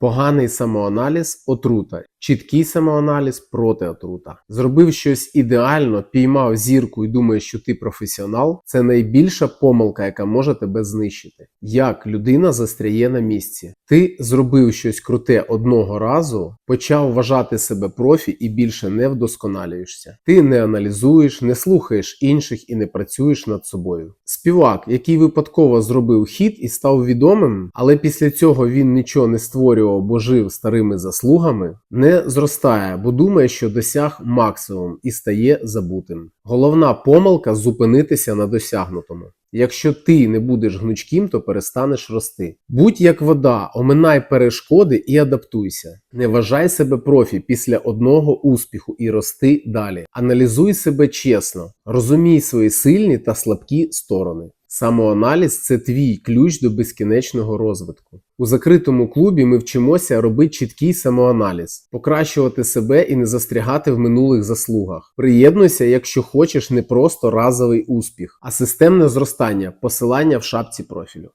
Поганий самоаналіз отрута, чіткий самоаналіз проти отрута. Зробив щось ідеально, піймав зірку і думаєш, що ти професіонал. Це найбільша помилка, яка може тебе знищити. Як людина застряє на місці. Ти зробив щось круте одного разу, почав вважати себе профі і більше не вдосконалюєшся. Ти не аналізуєш, не слухаєш інших і не працюєш над собою. Співак, який випадково зробив хіт і став відомим, але після цього він нічого не створював, бо жив старими заслугами, не зростає, бо думає, що досяг максимум і стає забутим. Головна помилка зупинитися на досягнутому. Якщо ти не будеш гнучким, то перестанеш рости. Будь як вода, оминай перешкоди і адаптуйся. Не вважай себе профі після одного успіху і рости далі. Аналізуй себе чесно, розумій свої сильні та слабкі сторони. Самоаналіз це твій ключ до безкінечного розвитку. У закритому клубі ми вчимося робити чіткий самоаналіз, покращувати себе і не застрягати в минулих заслугах. Приєднуйся, якщо хочеш не просто разовий успіх, а системне зростання, посилання в шапці профілю.